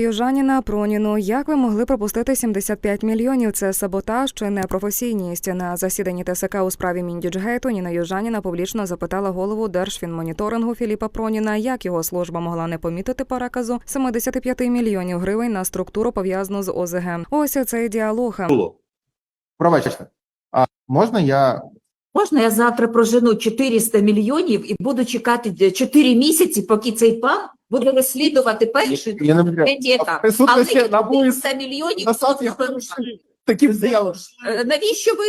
Южаніна Проніну, як ви могли пропустити 75 мільйонів? Це саботаж чи непрофесійність? На засіданні ТСК у справі Міндіджгейту Ніна Южаніна публічно запитала голову Держфінмоніторингу Філіпа Проніна, як його служба могла не помітити переказу 75 мільйонів гривень на структуру пов'язану з ОЗГ. Ось цей діалог. було. Пробачте. А можна я Можна я завтра прожену 400 мільйонів і буду чекати 4 місяці, поки цей пан буде розслідувати перший я можу. етап. Але Присутності НАБУ 400 мільйонів я заяви. Е, Навіщо ви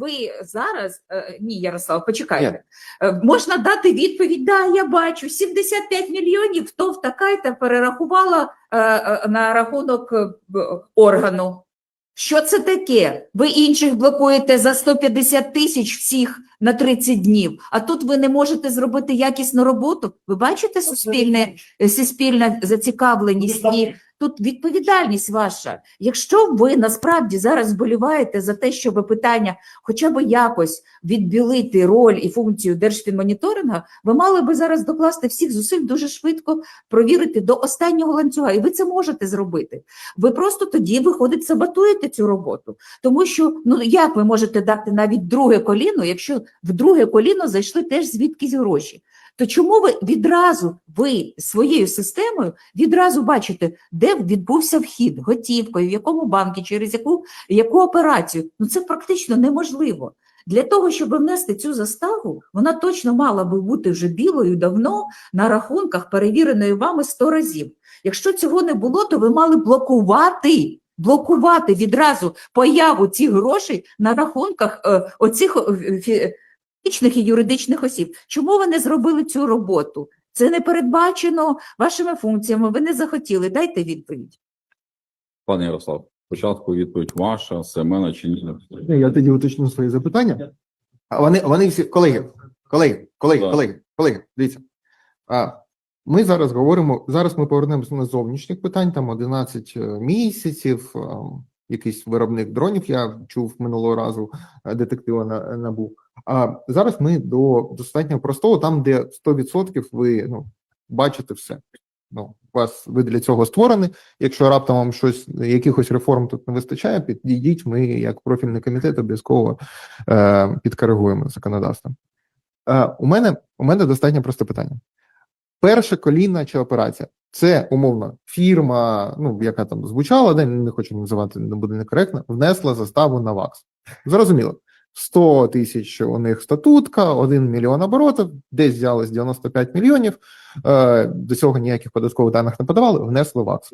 ви зараз? е, Ні, Ярослав, почекайте. Е, Можна дати відповідь: да, я бачу 75 мільйонів. ТОВ така-та перерахувала е, е, на рахунок е, органу. Що це таке? Ви інших блокуєте за 150 тисяч всіх на 30 днів, а тут ви не можете зробити якісну роботу. Ви бачите суспільне, е, суспільна зацікавленість і тут відповідальність ваша. Якщо ви насправді зараз вболіваєте за те, щоб питання хоча б якось відбілити роль і функцію держфінмоніторинга, ви мали би зараз докласти всіх зусиль дуже швидко провірити до останнього ланцюга, і ви це можете зробити. Ви просто тоді, виходить, саботуєте цю роботу. Тому що ну як ви можете дати навіть друге коліно, якщо в друге коліно зайшли теж звідкись гроші? То чому ви відразу ви своєю системою відразу бачите, де відбувся вхід готівкою, в якому банку, через яку, яку операцію? Ну це практично неможливо. Для того, щоб внести цю заставу, вона точно мала би бути вже білою давно на рахунках, перевіреною вами 100 разів. Якщо цього не було, то ви мали блокувати, блокувати відразу появу цих грошей на рахунках е, оцих е, фізичних і юридичних осіб. Чому ви не зробили цю роботу? Це не передбачено вашими функціями. Ви не захотіли. Дайте відповідь. Пане Ярослав, спочатку відповідь ваша, Семена чи ні? Я тоді уточню свої запитання. А вони, вони всі, колеги, колеги, колеги, Да. колеги, колеги, дивіться. А, ми зараз говоримо, зараз ми повернемося на зовнішніх питань, там 11 місяців, якийсь виробник дронів, я чув минулого разу е, детектива на набув. А зараз ми до достатньо простого, там, де 100% ви ну, бачите все. Ну, вас ви для цього створені. Якщо раптом вам щось, якихось реформ тут не вистачає, підійдіть. Ми, як профільний комітет, обов'язково е, підкоригуємо законодавство. Е, у мене у мене достатньо просте питання. Перша колінна чи операція це умовно фірма, ну яка там звучала, де не хочу називати, не буде некоректно, внесла заставу на ВАКС. Зрозуміло. 100 тисяч у них статутка, 1 мільйон оборотів, десь взялось 95 мільйонів. Е, до цього ніяких податкових даних не подавали, внесли ВАКС.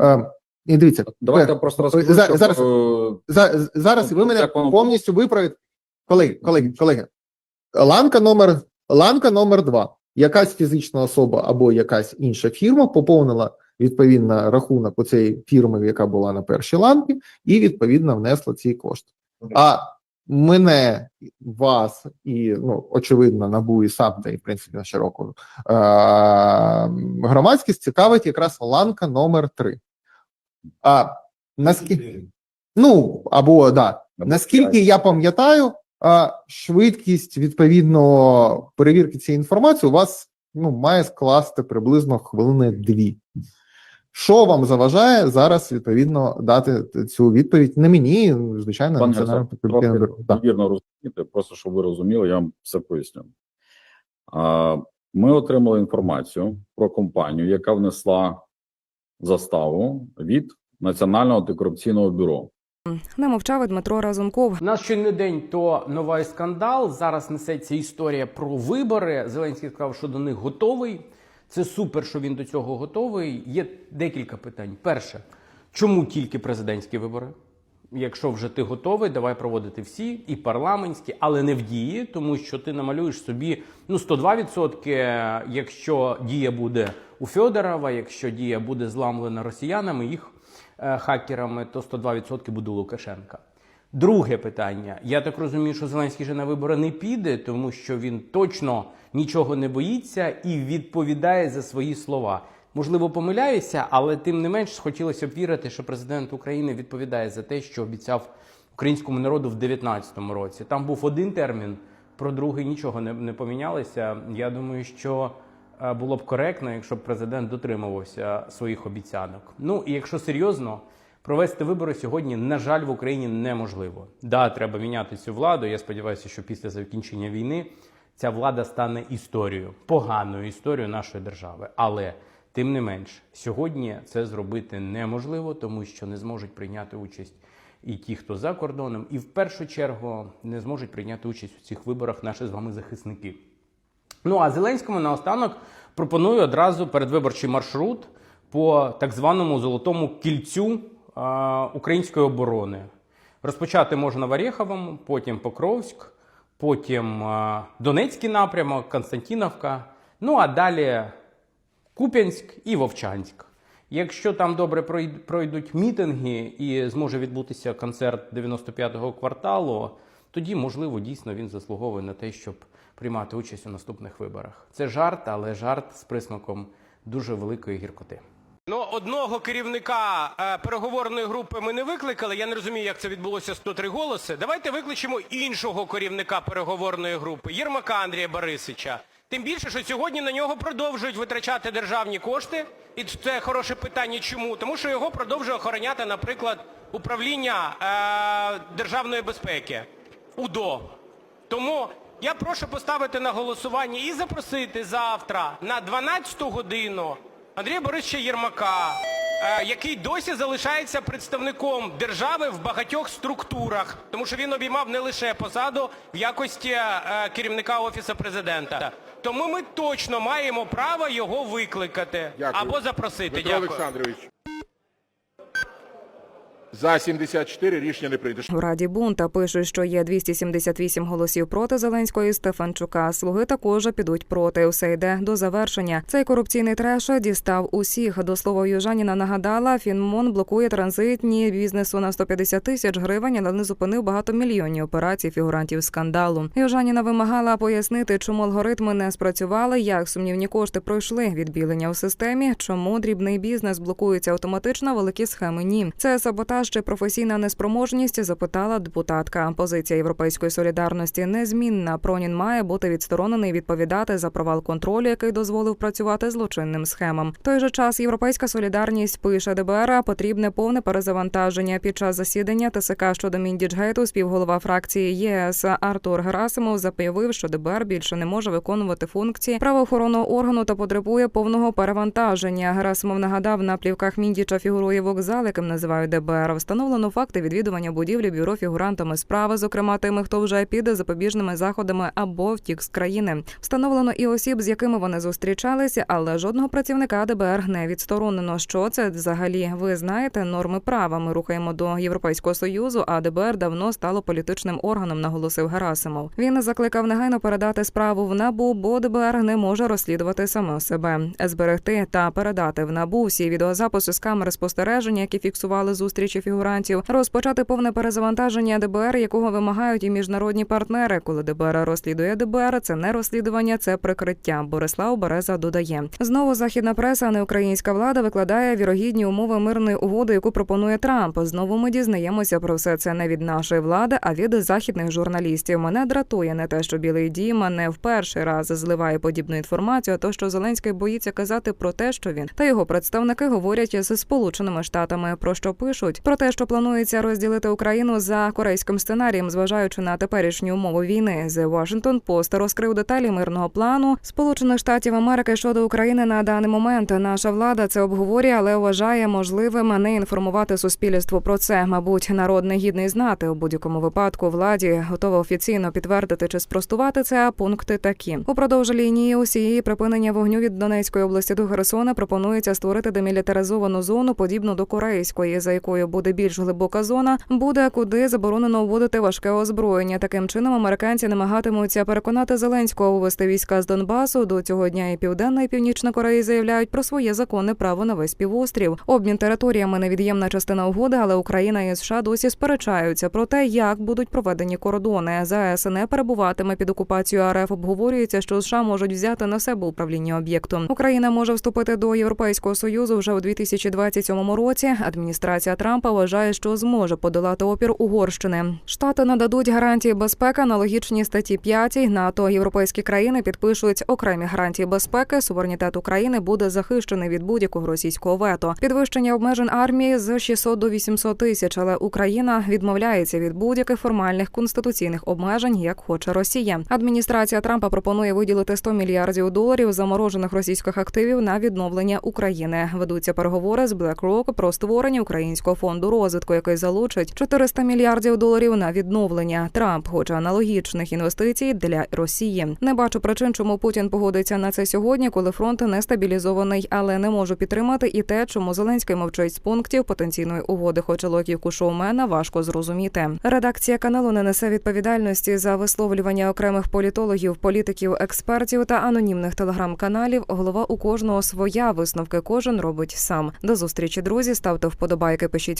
Е, і дивіться, Давайте е, просто розкажу, за- щоб, зараз- е, за, зараз ви мене повністю виправите. Колеги, колеги, колеги. Ланка номер, ланка номер два. Якась фізична особа або якась інша фірма поповнила відповідно рахунок у цієї фірми, яка була на першій ланці, і відповідно внесла ці кошти. А мене, вас і ну очевидно НАБУ і САП, та і в принципі на широку е- громадськість цікавить якраз ланка номер три. А наскільки ну або да, наскільки я пам'ятаю, а, швидкість відповідно перевірки цієї інформації у вас ну має скласти приблизно хвилини дві. Що вам заважає зараз відповідно дати цю відповідь? Не мені, звичайно, Пане бюро. Так. невірно розумієте, просто щоб ви розуміли, я вам все поясню. А, Ми отримали інформацію про компанію, яка внесла заставу від Національного антикорупційного бюро. Не мовчав і Дмитро Разумков. У нас щонедень то новий скандал. Зараз несеться історія про вибори. Зеленський сказав, що до них готовий. Це супер, що він до цього готовий. Є декілька питань. Перше, чому тільки президентські вибори? Якщо вже ти готовий, давай проводити всі і парламентські, але не в дії, тому що ти намалюєш собі ну 102%, якщо дія буде у Федорова, якщо дія буде зламлена росіянами, їх е, хакерами, то 102% буде у Лукашенка. Друге питання. Я так розумію, що Зеленський же на вибори не піде, тому що він точно нічого не боїться і відповідає за свої слова. Можливо, помиляюся, але тим не менш хотілося б вірити, що президент України відповідає за те, що обіцяв українському народу в 2019 році. Там був один термін, про другий нічого не, не помінялося. Я думаю, що е, було б коректно, якщо б президент дотримувався своїх обіцянок. Ну і якщо серйозно, провести вибори сьогодні, на жаль, в Україні неможливо. Да, треба міняти цю владу. Я сподіваюся, що після закінчення війни ця влада стане історією, поганою історією нашої держави. Але тим не менш, сьогодні це зробити неможливо, тому що не зможуть прийняти участь і ті, хто за кордоном, і в першу чергу не зможуть прийняти участь у цих виборах наші з вами захисники. Ну а Зеленському наостанок пропоную одразу передвиборчий маршрут по так званому золотому кільцю української оборони. Розпочати можна в Орєховому, потім Покровськ, потім Донецький напрямок, Константіновка. Ну а далі Куп'янськ і Вовчанськ. Якщо там добре пройдуть мітинги і зможе відбутися концерт 95-го кварталу, тоді, можливо, дійсно він заслуговує на те, щоб приймати участь у наступних виборах. Це жарт, але жарт з присмаком дуже великої гіркоти. Ну, одного керівника е, переговорної групи ми не викликали. Я не розумію, як це відбулося 103 голоси. Давайте викличемо іншого керівника переговорної групи Єрмака Андрія Борисича. Тим більше, що сьогодні на нього продовжують витрачати державні кошти. І це хороше питання. Чому? Тому що його продовжує охороняти, наприклад, управління е, державної безпеки УДО. Тому я прошу поставити на голосування і запросити завтра на 12 годину Андрія Борисовича Єрмака, е, який досі залишається представником держави в багатьох структурах, тому що він обіймав не лише посаду в якості е, керівника Офісу президента. Тому ми точно маємо право його викликати Дякую. або запросити. Дякую. Олександрович. За 74 рішення не прийнято. В Раді Бунта пишуть, що є 278 голосів проти Зеленського і Стефанчука. Слуги також підуть проти. Все йде до завершення. Цей корупційний треш дістав усіх. До слова Южаніна нагадала, Фінмон блокує транзитні бізнесу на 150 тисяч гривень, але не зупинив багатомільйонні операції фігурантів скандалу. Южаніна вимагала пояснити, чому алгоритми не спрацювали, як сумнівні кошти пройшли відбілення у системі, чому дрібний бізнес блокується автоматично, великі схеми ні. Це саботаж чи професійна неспроможність, запитала депутатка. Позиція європейської солідарності незмінна. Пронін має бути відсторонений відповідати за провал контролю, який дозволив працювати злочинним схемам. В той же час європейська солідарність пише ДБР, потрібне повне перезавантаження. Під час засідання ТСК щодо Міндіджгейту співголова фракції ЄС Артур Герасимов заявив, що ДБР більше не може виконувати функції правоохоронного органу та потребує повного перевантаження. Герасимов нагадав, на плівках Міндіча фігурує вокзал, яким називають ДБР. Встановлено факти відвідування будівлі бюро фігурантами справи, зокрема тими, хто вже піде запобіжними заходами або втік з країни. Встановлено і осіб, з якими вони зустрічалися, але жодного працівника ДБР не відсторонено. Що це взагалі? Ви знаєте норми права. Ми рухаємо до Європейського союзу, а ДБР давно стало політичним органом, наголосив Герасимов. Він закликав негайно передати справу в набу, бо ДБР не може розслідувати саме себе, зберегти та передати в набу всі відеозаписи з камери спостереження, які фіксували зустрічі фігурантів, розпочати повне перезавантаження ДБР, якого вимагають і міжнародні партнери. Коли ДБР розслідує ДБР, це не розслідування, це прикриття. Борислав Береза додає знову західна преса, а не українська влада викладає вірогідні умови мирної угоди, яку пропонує Трамп. Знову ми дізнаємося про все це не від нашої влади, а від західних журналістів. Мене дратує не те, що Білий Дім не в перший раз зливає подібну інформацію, а то що Зеленський боїться казати про те, що він та його представники говорять з Сполученими Штатами. Про що пишуть? Про те, що планується розділити Україну за корейським сценарієм, зважаючи на теперішні умови війни. The Washington Post розкрив деталі мирного плану Сполучених Штатів Америки щодо України на даний момент. Наша влада це обговорює, але вважає можливим не інформувати суспільство про це. Мабуть, народ не гідний знати у будь-якому випадку. Владі готова офіційно підтвердити чи спростувати це. А пункти такі упродовж лінії усієї припинення вогню від Донецької області до Херсона пропонується створити демілітаризовану зону, подібну до корейської, за якою буде більш глибока зона, буде куди заборонено вводити важке озброєння. Таким чином американці намагатимуться переконати Зеленського увести війська з Донбасу. До цього дня і Південна і Північна Корея заявляють про своє законне право на весь півострів. Обмін територіями невід'ємна частина угоди, але Україна і США досі сперечаються про те, як будуть проведені кордони. ЗАЕС не перебуватиме під окупацією РФ. Обговорюється, що США можуть взяти на себе управління об'єктом. Україна може вступити до Європейського союзу вже у 2027 році. Адміністрація Трампа Трампа вважає, що зможе подолати опір Угорщини. Штати нададуть гарантії безпеки, аналогічні статті 5 НАТО. Європейські країни підпишуть окремі гарантії безпеки. Суверенітет України буде захищений від будь-якого російського вето. Підвищення обмежень армії з 600 до 800 тисяч, але Україна відмовляється від будь-яких формальних конституційних обмежень, як хоче Росія. Адміністрація Трампа пропонує виділити 100 мільярдів доларів заморожених російських активів на відновлення України. Ведуться переговори з BlackRock про створення українського фонду розвитку, який залучить 400 мільярдів доларів на відновлення. Трамп хоче аналогічних інвестицій для Росії. Не бачу причин, чому Путін погодиться на це сьогодні, коли фронт не стабілізований, але не можу підтримати і те, чому Зеленський мовчить з пунктів потенційної угоди. Хоче логіку шоумена важко зрозуміти. Редакція каналу не несе відповідальності за висловлювання окремих політологів, політиків, експертів та анонімних телеграм-каналів. Голова у кожного своя висновки кожен робить сам. До зустрічі, друзі. Ставте вподобайки, пишіть